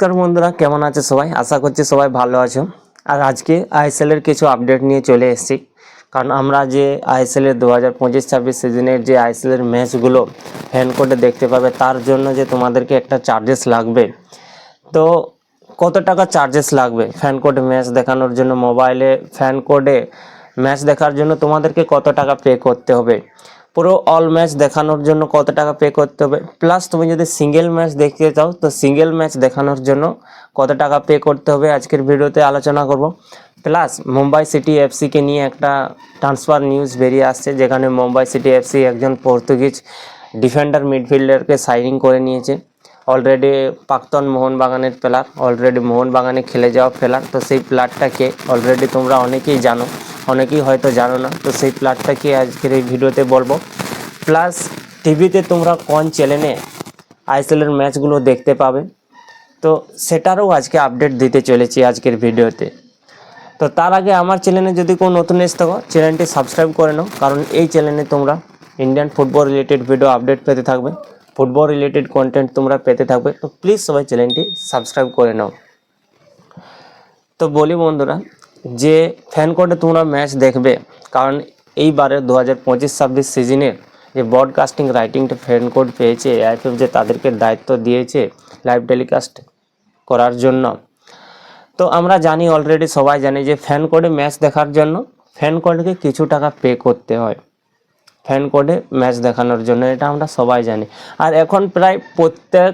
নমস্কার বন্ধুরা, কেমন আছে সবাই? আশা করছি সবাই ভালো আছো। আর আজকে আইএসএল এর কিছু আপডেট নিয়ে চলে এসেছি। কারণ আমরা যে আইএসএল এর দু হাজার পঁচিশ, ছাব্বিশ সিজনের যে আইএসএল এর ম্যাচগুলো ফ্যান কোডে দেখতে পাবে, তার জন্য যে তোমাদেরকে একটা চার্জেস লাগবে। তো কত টাকা চার্জেস লাগবে ফ্যান কোডে ম্যাচ দেখানোর জন্য? মোবাইলে ফ্যান কোডে ম্যাচ দেখার জন্য তোমাদেরকে কত টাকা পে করতে হবে? পুরো অল ম্যাচ দেখানোর জন্য কত টাকা পে করতে হবে? প্লাস তুমি যদি সিঙ্গেল ম্যাচ দেখতে চাও, তো সিঙ্গেল ম্যাচ দেখানোর জন্য কত টাকা পে করতে হবে আজকের ভিডিওতে আলোচনা করব। প্লাস মুম্বাই সিটি এফসিকে নিয়ে একটা ট্রান্সফার নিউজ বেরিয়ে আসছে, যেখানে মুম্বাই সিটি এফসি একজন পর্তুগিজ ডিফেন্ডার মিডফিল্ডারকে সাইনিং করে নিয়েছে। অলরেডি প্রাক্তন মোহনবাগানের প্লেয়ার অলরেডি মোহনবাগানে খেলে যাওয়া প্লেয়ার তো সেই প্লেয়ারটাকে অলরেডি তোমরা অনেকেই জানো। অনেকেই হয়তো জানো না, তো সেই প্লেয়ারটাকে আজকের এই ভিডিওতে বলব। প্লাস টিভিতে তোমরা কোন চ্যানেলে আইএসএলের ম্যাচগুলো দেখতে পাবে, তো সেটারও আজকে আপডেট দিতে চলেছি আজকের ভিডিওতে। তো তার আগে আমার চ্যানেলে যদি কোনো নতুন এসে থাকো চ্যানেলটি সাবস্ক্রাইব করে নাও, কারণ এই চ্যানেলে তোমরা Indian football related video update পেতে থাকবে ফুটবল রিলেটেড কন্টেন্ট তোমরা পেতে থাকবে, তো প্লিজ সবাই চ্যানেলটি সাবস্ক্রাইব করে নাও। তো বলি বন্ধুরা যে ফ্যান কোডে তোমরা ম্যাচ দেখবে, কারণ এইবারে দু হাজার পঁচিশ ছাব্বিশ সিজনের যে ব্রডকাস্টিং রাইটিংটা ফ্যান কোড পেয়েছে এআইএফএফ যে তাদেরকে দায়িত্ব দিয়েছে লাইভ টেলিকাস্ট করার জন্য। তো আমরা জানি অলরেডি সবাই জানি যে ফ্যান কোডে ম্যাচ দেখার জন্য ফ্যান কোডকে কিছু টাকা পে করতে হয়। ফ্যান কোডে ম্যাচ দেখানোর জন্য, এটা আমরা সবাই জানি। আর এখন প্রায় প্রত্যেক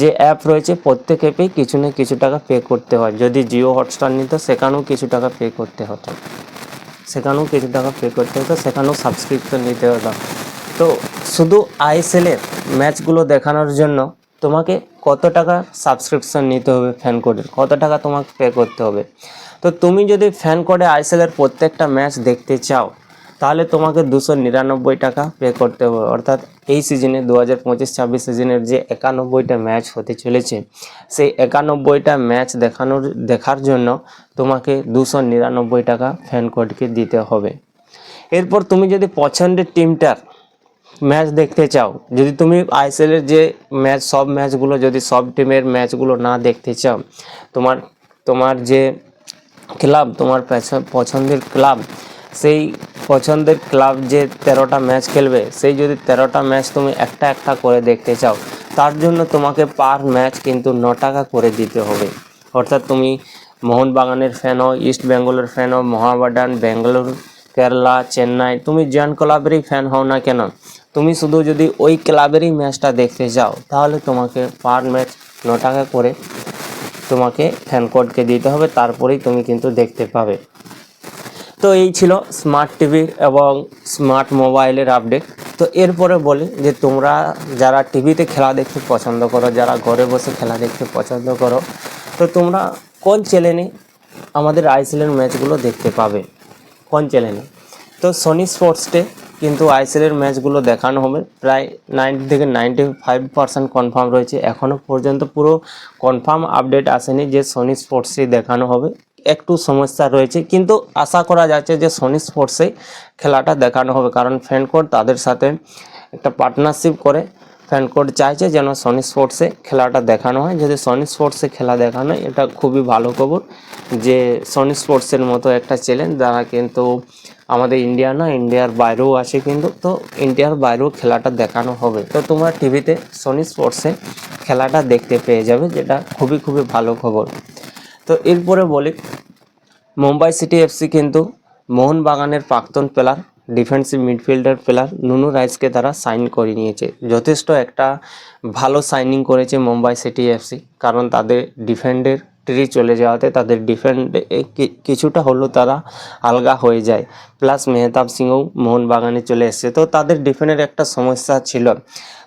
যে অ্যাপ রয়েছে, প্রত্যেক অ্যাপেই কিছু না কিছু টাকা পে করতে হয়। যদি জিও হটস্টার নিত, সেখানেও কিছু টাকা পে করতে হতো। সেখানেও কিছু টাকা পে করতে হতো, সেখানেও সাবস্ক্রিপশন নিতে হতো। তো শুধু আইএসএলের ম্যাচগুলো দেখানোর জন্য তোমাকে কত টাকা সাবস্ক্রিপশন নিতে হবে ফ্যান কোডের কত টাকা তোমাকে পে করতে হবে? তো তুমি যদি ফ্যান কোডে আইএসএলের প্রত্যেকটা ম্যাচ দেখতে চাও তাহলে তোমাকে দুশো নিরানব্বই টাকা পে করতে হবে। অর্থাৎ এই সিজনে দু হাজার পঁচিশ, ছাব্বিশ সিজনের যে একানব্বইটা ম্যাচ হতে চলেছে, সেই একানব্বইটা ম্যাচ দেখানোর, দেখার জন্য তোমাকে দুশো নিরানব্বই টাকা ফ্যান কোডকে দিতে হবে। এরপর তুমি যদি পছন্দের টিমটার ম্যাচ দেখতে চাও, যদি তুমি আইএসএলের যে ম্যাচ সব ম্যাচগুলো যদি সব টিমের ম্যাচগুলো না দেখতে চাও, তোমার তোমার যে ক্লাব তোমার পছন্দের ক্লাব সেই পছন্দের ক্লাব যে তেরোটা ম্যাচ খেলবে, সেই যদি তেরোটা ম্যাচ তুমি একটা একটা করে দেখতে চাও, তার জন্য তোমাকে পার ম্যাচ কিন্তু ন টাকা করে দিতে হবে। অর্থাৎ তুমি মোহনবাগানের ফ্যান হও ইস্ট বেঙ্গলের ফ্যান হও মহাবাডান ব্যাঙ্গালোর কেরালা চেন্নাই তুমি জন ক্লাবেরই ফ্যান হও না কেন? তুমি শুধু যদি ওই ক্লাবেরই ম্যাচটা দেখতে চাও, তাহলে তোমাকে পার ম্যাচ ন টাকা করে তোমাকে ফ্যান কোডকে দিতে হবে, তারপরেই তুমি কিন্তু দেখতে পাবে। তো এই ছিল স্মার্ট টিভি এবং স্মার্ট মোবাইলের আপডেট তো এরপরে বলি যে তোমরা যারা টিভিতে খেলা দেখতে পছন্দ করো, যারা ঘরে বসে খেলা দেখতে পছন্দ করো, তো তোমরা কোন চ্যানেলে আমাদের আইসিএলের ম্যাচগুলো দেখতে পাবে? কোন চ্যানেলে তো সোনি স্পোর্টসটে কিন্তু আইসিএলের ম্যাচগুলো দেখানো হবে। প্রায় নাইনটি থেকে নাইনটি ফাইভ পার্সেন্ট কনফার্ম রয়েছে। এখনও পর্যন্ত পুরো কনফার্ম আপডেট আসেনি যে সোনি স্পোর্টসে দেখানো হবে। একটু সমস্যা রয়েছে। কিন্তু আশা করা যাচ্ছে যে সোনি স্পোর্টসে খেলাটা দেখানো হবে। কারণ ফ্যানকোড তাদের সাথে একটা পার্টনারশিপ করে ফ্যানকোড চাইছে যেন সনি স্পোর্টসে খেলাটা দেখানো হয়। যদি সনি স্পোর্টসে খেলা দেখানো হয়, এটা খুবই ভালো খবর যে সনি স্পোর্টসের মতো একটা চ্যালেঞ্জ যারা কিন্তু আমাদের ইন্ডিয়া না ইন্ডিয়ার বাইরেও আসে কিন্তু, তো ইন্ডিয়ার বাইরেও খেলাটা দেখানো হবে। তো তোমরা টিভিতে সনি স্পোর্টসে খেলাটা দেখতে পেয়ে যাবে, যেটা খুবই খুবই ভালো খবর। তো এরপরে বলি, মুম্বাই সিটি এফসি কিন্তু মোহনবাগানের প্রাক্তন প্লেয়ার ডিফেন্সিভ মিডফিল্ডার প্লেয়ার নুনু রাইসকে তারা সাইন করে নিয়েছে। যথেষ্ট একটা ভালো সাইনিং করেছে মুম্বাই সিটি এফসি, কারণ তাদের ডিফেন্ডের ট্রি চলে যাওয়াতে তাদের ডিফেন্ডে কিছুটা হলেও তারা আলগা হয়ে যায়। প্লাস মেহতাব সিংও মোহনবাগানে চলে এসেছে। তো তাদের ডিফেন্ডের একটা সমস্যা ছিল।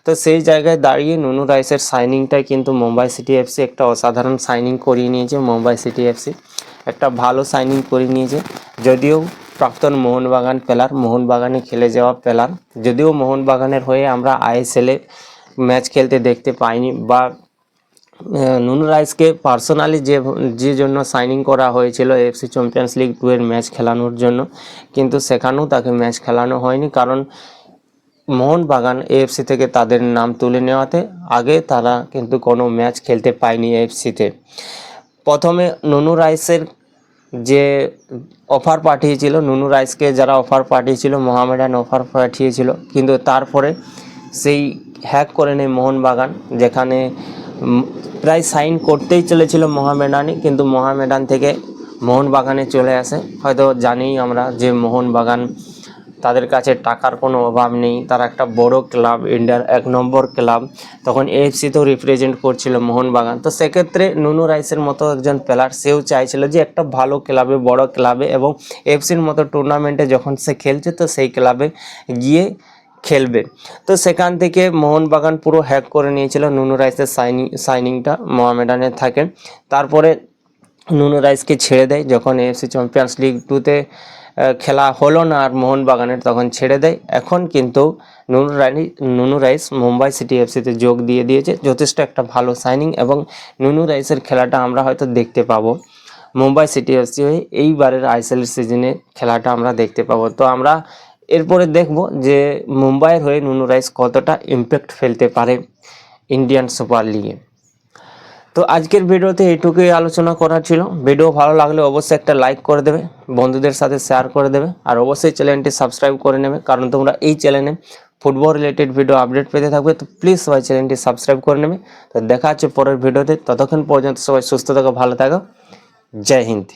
তো সেই জায়গায় দাঁড়িয়ে নুনু রাইসের সাইনিংটাই কিন্তু মুম্বাই সিটি এফসি একটা অসাধারণ সাইনিং করিয়ে নিয়েছে। মুম্বাই সিটি এফসি একটা ভালো সাইনিং করে নিয়েছে। যদিও প্রাক্তন মোহনবাগান প্লেয়ার মোহনবাগানে খেলে যাওয়া প্লেয়ার যদিও মোহনবাগানের হয়ে আমরা আইএসএলে ম্যাচ খেলতে দেখতে পাইনি বা নুনু রাইসকে পার্সোনালি যে যে জন্য সাইনিং করা হয়েছিল এফসি চ্যাম্পিয়ন্স লিগ টু এর ম্যাচ খেলানোর জন্য, কিন্তু সেখানেও তাকে ম্যাচ খেলানো হয়নি কারণ মোহনবাগান এএফসি থেকে তাদের নাম তুলে নেওয়াতে আগে তারা কিন্তু কোনো ম্যাচ খেলতে পায়নি এএফসিতে প্রথমে নুনু রাইসের যে অফার পাঠিয়েছিল, নুনু রাইসকে যারা অফার পাঠিয়েছিল, মোহামেডান অফার পাঠিয়েছিল, কিন্তু তারপরে সেই হ্যাক করে নেয় মোহনবাগান, যেখানে প্রায় সাইন করতেই চলেছিল মোহামেডানই কিন্তু মোহামেডান থেকে মোহনবাগানে চলে আসে। হয়তো জানি আমরা যে মোহনবাগান, তাদের কাছে টাকার কোনো অভাব নেই। তারা একটা বড় ক্লাব, ইন্ডিয়ার এক নম্বর ক্লাব। তখন এএফসিতেও রিপ্রেজেন্ট করছিল মোহনবাগান। তো সেক্ষেত্রে নুনু রাইসের মতো একজন প্লেয়ার সেও চাইছিল যে একটা ভালো ক্লাবে, বড় ক্লাবে এবং এফসির মতো টুর্নামেন্টে যখন সে খেলছে, তো সেই ক্লাবে গিয়ে খেলবে। তো সেখান থেকে মোহনবাগান পুরো হ্যাক করে নিয়েছিল নুনু রাইসের সাইনিং সাইনিংটা মোহামেডানে থাকে তারপরে নুনু রাইসকে ছেড়ে দেয় যখন এএফসি চ্যাম্পিয়ন্স লিগ টুতে খেলা হলো না আর মোহনবাগানের তখন ছেড়ে দেয়। এখন কিন্তু নুনু রানি নুনু রাইস মুম্বাই সিটি এফসিতে যোগ দিয়ে দিয়েছে। যথেষ্ট একটা ভালো সাইনিং এবং নুনু রাইসের খেলাটা আমরা হয়তো দেখতে পাবো। মুম্বাই সিটি এফসি হয়ে এইবারের আইসিএল সিজনে খেলাটা আমরা দেখতে পাবো। তো আমরা এরপরে দেখব যে মুম্বাইয়ের হয়ে নুনু রাইস কতটা ইম্প্যাক্ট ফেলতে পারে ইন্ডিয়ান সুপার লিগে তো আজকের ভিডিওতে এইটুকুই আলোচনা করার ছিল। ভিডিও ভালো লাগলে অবশ্যই একটা লাইক করে দেবে, বন্ধুদের সাথে শেয়ার করে দেবে, আর অবশ্যই চ্যানেলটি সাবস্ক্রাইব করে নেবে, কারণ তোমরা এই চ্যানেলে ফুটবল রিলেটেড ভিডিও আপডেট পেতে থাকবে, তো প্লিজ সবাই চ্যানেলটি সাবস্ক্রাইব করে নেবে। তো দেখা হচ্ছে পরের ভিডিওতে, ততক্ষণ পর্যন্ত সবাই সুস্থ থাকো, ভালো থাকো। জয় হিন্দ।